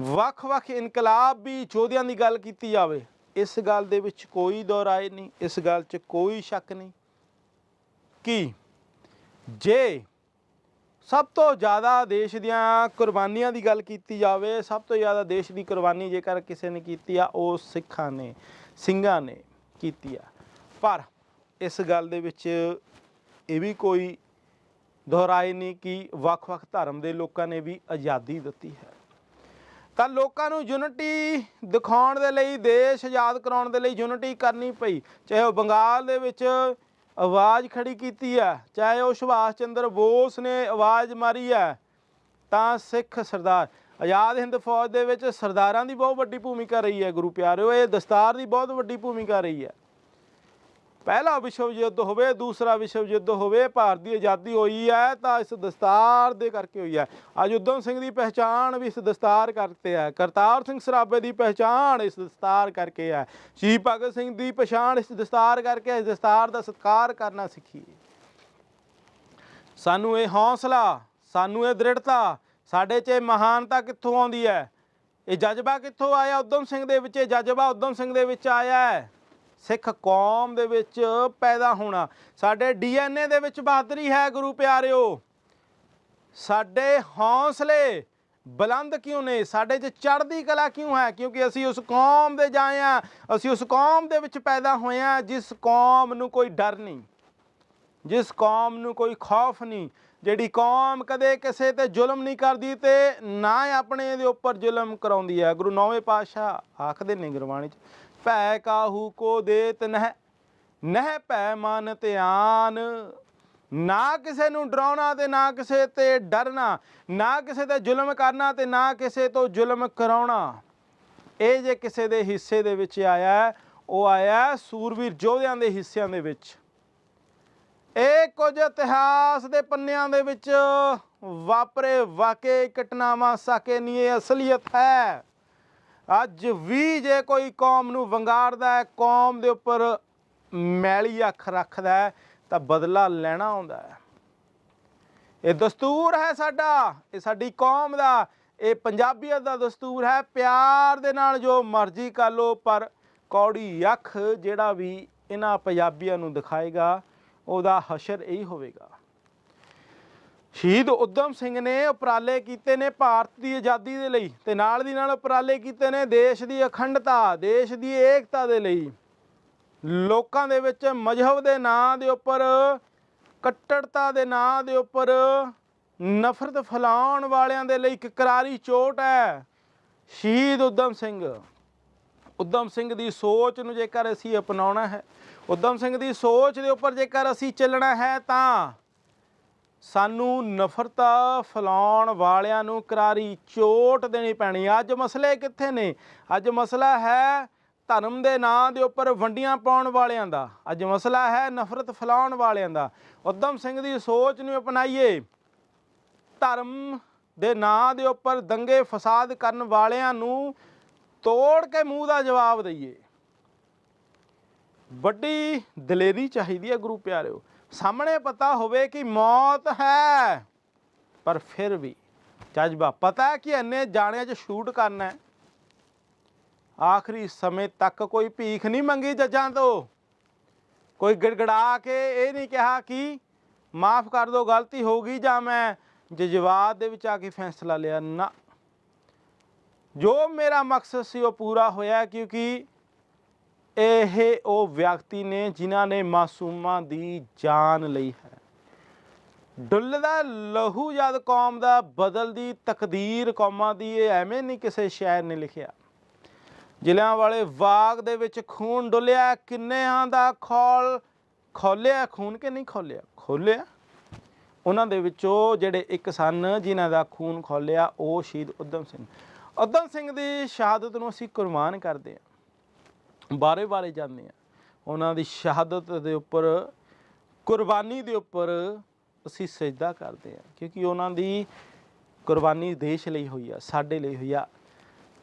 ਵੱਖ-ਵੱਖ ਇਨਕਲਾਬ ਵੀ ਯੋਧਿਆਂ ਦੀ ਗੱਲ ਕੀਤੀ ਜਾਵੇ, ਇਸ ਗੱਲ ਦੇ ਵਿੱਚ ਕੋਈ ਦੋਰਾਏ ਨਹੀਂ, ਇਸ ਗੱਲ 'ਚ ਕੋਈ ਸ਼ੱਕ ਨਹੀਂ। ਕਿ? ਜੇ ਸਭ ਤੋਂ ਜ਼ਿਆਦਾ ਦੇਸ਼ ਦੀਆਂ ਕੁਰਬਾਨੀਆਂ ਦੀ ਗੱਲ ਕੀਤੀ ਜਾਵੇ, ਸਭ ਤੋਂ ਜ਼ਿਆਦਾ ਦੇਸ਼ ਦੀ ਕੁਰਬਾਨੀ ਜੇਕਰ ਕਿਸੇ ਨੇ ਕੀਤੀ ਆ, ਉਹ ਸਿੱਖਾਂ ਨੇ, ਸਿੰਘਾਂ ਨੇ ਕੀਤੀ ਆ। ਪਰ ਇਸ ਗੱਲ ਦੇ ਵਿੱਚ ਇਹ ਵੀ ਕੋਈ ਦੁਹਰਾਏ ਨਹੀਂ ਕਿ ਵੱਖ-ਵੱਖ ਧਰਮ ਦੇ ਲੋਕਾਂ ਨੇ ਵੀ ਆਜ਼ਾਦੀ ਦਿੱਤੀ ਹੈ। ਤਾਂ ਲੋਕਾਂ ਨੂੰ ਯੂਨਿਟੀ ਦਿਖਾਉਣ ਦੇ ਲਈ, ਦੇਸ਼ ਆਜ਼ਾਦ ਕਰਾਉਣ ਦੇ ਲਈ ਯੂਨਿਟੀ ਕਰਨੀ ਪਈ। ਚਾਹੇ ਉਹ ਬੰਗਾਲ ਦੇ ਵਿੱਚ ਆਵਾਜ਼ ਖੜੀ ਕੀਤੀ ਹੈ, ਚਾਹੇ ਉਹ ਸੁਭਾਸ਼ ਚੰਦਰ ਬੋਸ ਨੇ ਆਵਾਜ਼ ਮਾਰੀ ਹੈ, ਤਾਂ ਸਿੱਖ ਸਰਦਾਰ, ਆਜ਼ਾਦ ਹਿੰਦ ਫੌਜ ਦੇ ਵਿੱਚ ਸਰਦਾਰਾਂ ਦੀ ਬਹੁਤ ਵੱਡੀ ਭੂਮਿਕਾ ਰਹੀ ਹੈ, ਗੁਰੂ ਪਿਆਰਿਓ, ਇਹ ਦਸਤਾਰ ਦੀ ਬਹੁਤ ਵੱਡੀ ਭੂਮਿਕਾ ਰਹੀ ਹੈ। ਪਹਿਲਾ ਵਿਸ਼ਵ ਯੁੱਧ ਹੋਵੇ, ਦੂਸਰਾ ਵਿਸ਼ਵ ਯੁੱਧ ਹੋਵੇ, ਭਾਰਤ ਦੀ ਆਜ਼ਾਦੀ ਹੋਈ ਹੈ ਤਾਂ ਇਸ ਦਸਤਾਰ ਦੇ ਕਰਕੇ ਹੋਈ ਹੈ। ਅੱਜ ਉਦਮ ਸਿੰਘ ਦੀ ਪਹਿਚਾਣ ਵੀ ਇਸ ਦਸਤਾਰ ਕਰਕੇ ਹੈ। ਕਰਤਾਰ ਸਿੰਘ ਸਰਾਭੇ ਦੀ ਪਹਿਚਾਣ ਇਸ ਦਸਤਾਰ ਕਰਕੇ ਹੈ। ਸ਼ਹੀਦ ਭਗਤ ਸਿੰਘ ਦੀ ਪਛਾਣ ਇਸ ਦਸਤਾਰ ਕਰਕੇ ਇਸ ਦਸਤਾਰ ਦਾ ਸਤਿਕਾਰ ਕਰਨਾ ਸਿੱਖੀਏ ਸਾਨੂੰ ਇਹ ਹੌਸਲਾ, ਸਾਨੂੰ ਇਹ ਦ੍ਰਿੜਤਾ ਸਾਡੇ 'ਚ ਇਹ ਮਹਾਨਤਾ ਕਿੱਥੋਂ ਆਉਂਦੀ ਹੈ? ਇਹ ਜਜ਼ਬਾ ਕਿੱਥੋਂ ਆਇਆ ਉਦਮ ਸਿੰਘ ਦੇ ਵਿੱਚ? ਇਹ ਜਜ਼ਬਾ ਉਦਮ ਸਿੰਘ ਦੇ ਵਿੱਚ ਆਇਆ ਹੈ। ਸਿੱਖ ਕੌਮ ਦੇ ਵਿੱਚ ਪੈਦਾ ਹੋਣਾ। ਸਾਡੇ ਡੀਐਨਏ ਦੇ ਵਿੱਚ ਬਹਾਦਰੀ ਹੈ ਗੁਰੂ ਪਿਆਰਿਓ। ਸਾਡੇ ਹੌਸਲੇ ਬੁਲੰਦ ਕਿਉਂ ਨੇ? ਸਾਡੇ 'ਚ ਚੜ੍ਹਦੀ ਕਲਾ ਕਿਉਂ ਹੈ? ਕਿਉਂਕਿ ਅਸੀਂ ਉਸ ਕੌਮ ਦੇ ਜਾਏ ਆ। ਅਸੀਂ ਉਸ ਕੌਮ ਦੇ ਵਿੱਚ ਪੈਦਾ ਹੋਏ ਆ, ਜਿਸ ਕੌਮ ਨੂੰ ਕੋਈ ਡਰ ਨਹੀਂ। ਜਿਸ ਕੌਮ ਨੂੰ ਕੋਈ ਖੌਫ ਨਹੀਂ। ਜਿਹੜੀ ਕੌਮ ਕਦੇ ਕਿਸੇ ਤੇ ਜ਼ੁਲਮ ਨਹੀਂ ਕਰਦੀ ਤੇ ਨਾ ਆਪਣੇ ਦੇ ਉੱਪਰ ਜ਼ੁਲਮ ਕਰਾਉਂਦੀ ਹੈ। ਗੁਰੂ ਨੌਵੇਂ ਪਾਤਸ਼ਾਹ ਆਖਦੇ ਨੇ ਗੁਰਬਾਣੀ ਚ ਭੈ ਕਾਹੂ ਕੋ ਦੇਤ ਨਹਿ ਨਹਿ ਭੈ ਮਨ ਧਿਆਨ। ਨਾ ਕਿਸੇ ਨੂੰ ਡਰਾਉਣਾ ਤੇ ਨਾ ਕਿਸੇ ਤੇ ਡਰਨਾ, ਨਾ ਕਿਸੇ ਤੇ ਜ਼ੁਲਮ ਕਰਨਾ ਤੇ ਨਾ ਕਿਸੇ ਤੋਂ ਜ਼ੁਲਮ ਕਰਾਉਣਾ। ਇਹ ਜੇ ਕਿਸੇ ਦੇ ਹਿੱਸੇ ਦੇ ਵਿੱਚ ਆਇਆ, ਉਹ ਆਇਆ ਸੂਰਵੀਰ ਯੋਧਿਆਂ ਦੇ ਹਿੱਸਿਆਂ ਦੇ ਵਿੱਚ। ਇਹ ਕੁਝ ਇਤਿਹਾਸ ਦੇ ਪੰਨਿਆਂ ਦੇ ਵਿੱਚ ਵਾਪਰੇ ਵਾਕੇ ਘਟਨਾਵਾਂ ਸਾਕੇ ਨਹੀਂ ਅਸਲੀਅਤ ਹੈ। ਅੱਜ ਵੀ ਜੇ ਕੋਈ ਕੌਮ ਨੂੰ ਵੰਗਾਰਦਾ ਹੈ, ਕੌਮ ਦੇ ਉੱਪਰ ਮੈਲੀ ਅੱਖ ਰੱਖਦਾ ਹੈ, ਤਾਂ ਬਦਲਾ ਲੈਣਾ ਆਉਂਦਾ ਹੈ। ਇਹ ਦਸਤੂਰ ਹੈ ਸਾਡਾ, ਇਹ ਸਾਡੀ ਕੌਮ ਦਾ, ਇਹ ਪੰਜਾਬੀਅਤ ਦਾ ਦਸਤੂਰ ਹੈ। ਪਿਆਰ ਦੇ ਨਾਲ ਜੋ ਮਰਜ਼ੀ ਕਰ ਲੋ ਪਰ ਕੌੜੀ ਅੱਖ ਜਿਹੜਾ ਵੀ ਇਹਨਾਂ ਪੰਜਾਬੀਆਂ ਨੂੰ ਦਿਖਾਏਗਾ, ਉਹਦਾ ਹਸ਼ਰ ਇਹੀ ਹੋਵੇਗਾ। ਸ਼ਹੀਦ ਉਦਮ ਸਿੰਘ ਨੇ ਉਪਰਾਲੇ ਕੀਤੇ ਨੇ ਭਾਰਤ ਦੀ ਆਜ਼ਾਦੀ ਦੇ ਲਈ ਤੇ ਨਾਲ ਦੀ ਨਾਲ ਉਪਰਾਲੇ ਕੀਤੇ ਨੇ ਦੇਸ਼ ਦੀ ਅਖੰਡਤਾ, ਦੇਸ਼ ਦੀ ਏਕਤਾ ਦੇ ਲਈ। ਲੋਕਾਂ ਦੇ ਵਿੱਚ ਮਜ਼ਹਬ ਦੇ ਨਾਂ ਦੇ ਉੱਪਰ, ਕੱਟੜਤਾ ਦੇ ਨਾਂ ਦੇ ਉੱਪਰ ਨਫ਼ਰਤ ਫੈਲਾਉਣ ਵਾਲਿਆਂ ਦੇ ਲਈ ਇੱਕ ਕਰਾਰੀ ਚੋਟ ਹੈ। ਸ਼ਹੀਦ ਉਦਮ ਸਿੰਘ। ਉਦਮ ਸਿੰਘ ਦੀ ਸੋਚ ਨੂੰ ਜੇਕਰ ਅਸੀਂ ਅਪਣਾਉਣਾ ਹੈ ਉਦਮ ਸਿੰਘ ਦੀ ਸੋਚ ਦੇ ਉੱਪਰ ਜੇਕਰ ਅਸੀਂ ਚੱਲਣਾ ਹੈ ਤਾਂ ਸਾਨੂੰ ਨਫ਼ਰਤ ਫੈਲਾਉਣ ਵਾਲਿਆਂ ਨੂੰ ਕਰਾਰੀ ਚੋਟ ਦੇਣੀ ਪੈਣੀ। ਅੱਜ ਮਸਲੇ ਕਿੱਥੇ ਨੇ? ਅੱਜ ਮਸਲਾ ਹੈ ਧਰਮ ਦੇ ਨਾਂ ਦੇ ਉੱਪਰ ਵੰਡੀਆਂ ਪਾਉਣ ਵਾਲਿਆਂ ਦਾ। ਅੱਜ ਮਸਲਾ ਹੈ ਨਫ਼ਰਤ ਫੈਲਾਉਣ ਵਾਲਿਆਂ ਦਾ। ਉਦਮ ਸਿੰਘ ਦੀ ਸੋਚ ਨੂੰ ਅਪਣਾਈਏ। ਧਰਮ ਦੇ ਨਾਂ ਦੇ ਉੱਪਰ ਦੰਗੇ ਫਸਾਦ ਕਰਨ ਵਾਲਿਆਂ ਨੂੰ ਤੋੜ ਕੇ ਮੂੰਹ ਦਾ ਜਵਾਬ ਦਈਏ। ਵੱਡੀ ਦਲੇਰੀ ਚਾਹੀਦੀ ਹੈ ਗੁਰੂ ਪਿਆਰਿਓ। ਸਾਹਮਣੇ ਪਤਾ ਹੋਵੇ ਕਿ ਮੌਤ ਹੈ, ਪਰ ਫਿਰ ਵੀ ਜਜ਼ਬਾ ਪਤਾ ਹੈ ਕਿ ਇੰਨੇ ਜਾਣਿਆਂ 'ਚ ਸ਼ੂਟ ਕਰਨਾ ਹੈ। ਆਖਰੀ ਸਮੇਂ ਤੱਕ ਕੋਈ ਭੀਖ ਨਹੀਂ ਮੰਗੀ ਜੱਜਾਂ ਤੋਂ। ਕੋਈ ਗਿੜਗੜਾ ਕੇ ਇਹ ਨਹੀਂ ਕਿਹਾ ਕਿ ਮਾਫ ਕਰ ਦਿਓ ਗਲਤੀ ਹੋ ਗਈ ਜਾਂ ਮੈਂ ਜਜ਼ਬਾਤ ਦੇ ਵਿੱਚ ਆ ਕੇ ਫੈਸਲਾ ਲਿਆ ਨਾ। ਜੋ ਮੇਰਾ ਮਕਸਦ ਸੀ ਉਹ ਪੂਰਾ ਹੋਇਆ ਕਿਉਂਕਿ ਇਹ ਉਹ ਵਿਅਕਤੀ ਨੇ ਜਿਨ੍ਹਾਂ ਨੇ ਮਾਸੂਮਾਂ ਦੀ ਜਾਨ ਲਈ ਹੈ। ਡੁੱਲਦਾ ਲਹੂ ਜਦ ਕੌਮ ਦਾ ਬਦਲਦੀ ਤਕਦੀਰ ਕੌਮਾਂ ਦੀ, ਇਹ ਐਵੇਂ ਨਹੀਂ ਕਿਸੇ ਸ਼ਾਇਰ ਨੇ ਲਿਖਿਆ। ਜ਼ਿਲ੍ਹਿਆਂ ਵਾਲੇ ਬਾਗ ਦੇ ਵਿੱਚ ਖੂਨ ਡੁੱਲਿਆ, ਕਿੰਨਿਆਂ ਦਾ ਖੋਲ ਖੋਲਿਆ, ਖੂਨ ਕਿ ਨਹੀਂ ਖੋਲਿਆ? ਖੋਲਿਆ। ਉਹਨਾਂ ਦੇ ਵਿੱਚੋਂ ਜਿਹੜੇ ਇੱਕ ਸਨ ਜਿਨ੍ਹਾਂ ਦਾ ਖੂਨ ਖੋਲਿਆ, ਉਹ ਸ਼ਹੀਦ ਉਦਮ ਸਿੰਘ। ਉਦਮ ਸਿੰਘ ਦੀ ਸ਼ਹਾਦਤ ਨੂੰ ਅਸੀਂ ਕੁਰਬਾਨ ਕਰਦੇ ਹਾਂ। ਬਾਰੇ ਬਾਰੇ ਜਾਂਦੇ ਆ ਉਹਨਾਂ ਦੀ ਸ਼ਹਾਦਤ ਦੇ ਉੱਪਰ, ਕੁਰਬਾਨੀ ਦੇ ਉੱਪਰ ਅਸੀਂ ਸਜਦਾ ਕਰਦੇ ਆ ਕਿਉਂਕਿ ਉਹਨਾਂ ਦੀ ਕੁਰਬਾਨੀ ਦੇਸ਼ ਲਈ ਹੋਈ ਆ, ਸਾਡੇ ਲਈ ਹੋਈ ਆ।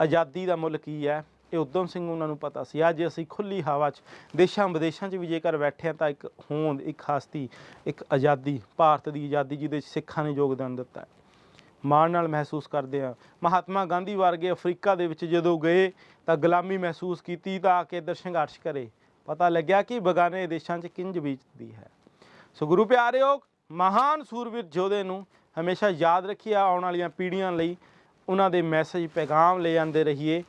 ਆਜ਼ਾਦੀ ਦਾ ਮੁੱਲ ਕੀ ਹੈ? ਇਹ ਉਦਮ ਸਿੰਘ ਉਹਨਾਂ ਨੂੰ ਪਤਾ ਸੀ। ਅੱਜ ਅਸੀਂ ਖੁੱਲੀ ਹਵਾ 'ਚ, ਦੇਸ਼ਾਂ ਵਿਦੇਸ਼ਾਂ 'ਚ ਵੀ ਜੇਕਰ ਬੈਠੇ ਆ ਤਾਂ ਇੱਕ ਹੋਂਦ, ਇੱਕ ਹਸਤੀ, ਇੱਕ ਆਜ਼ਾਦੀ, ਭਾਰਤ ਦੀ ਆਜ਼ਾਦੀ ਜਿਹਦੇ 'ਚ ਸਿੱਖਾਂ ਨੇ ਯੋਗਦਾਨ ਦਿੱਤਾ ਹੈ। ਮਾਣ ਨਾਲ ਮਹਿਸੂਸ ਕਰਦੇ ਆ ਮਹਾਤਮਾ ਗਾਂਧੀ ਵਰਗੇ ਅਫਰੀਕਾ ਦੇ ਵਿੱਚ ਜਦੋਂ ਗਏ ਤਾਂ ਗੁਲਾਮੀ ਮਹਿਸੂਸ ਕੀਤੀ ਤਾਂ ਆ ਕੇ ਇੱਧਰ ਸੰਘਰਸ਼ ਕਰੇ। ਪਤਾ ਲੱਗਿਆ ਕਿ ਬਗਾਨੇ ਦੇਸ਼ਾਂ 'ਚ ਕਿੰਜ ਬੀਤਦੀ ਹੈ। ਸੋ ਗੁਰੂ ਪਿਆਰਿਓ, ਮਹਾਨ ਸੂਰਵੀਰ ਯੋਧੇ ਨੂੰ ਹਮੇਸ਼ਾ ਯਾਦ ਰੱਖੀਏ ਆਉਣ ਵਾਲੀਆਂ ਪੀੜ੍ਹੀਆਂ ਲਈ। ਉਹਨਾਂ ਦੇ ਮੈਸੇਜ ਪੈਗਾਮ ਲੈ ਜਾਂਦੇ ਰਹੀਏ।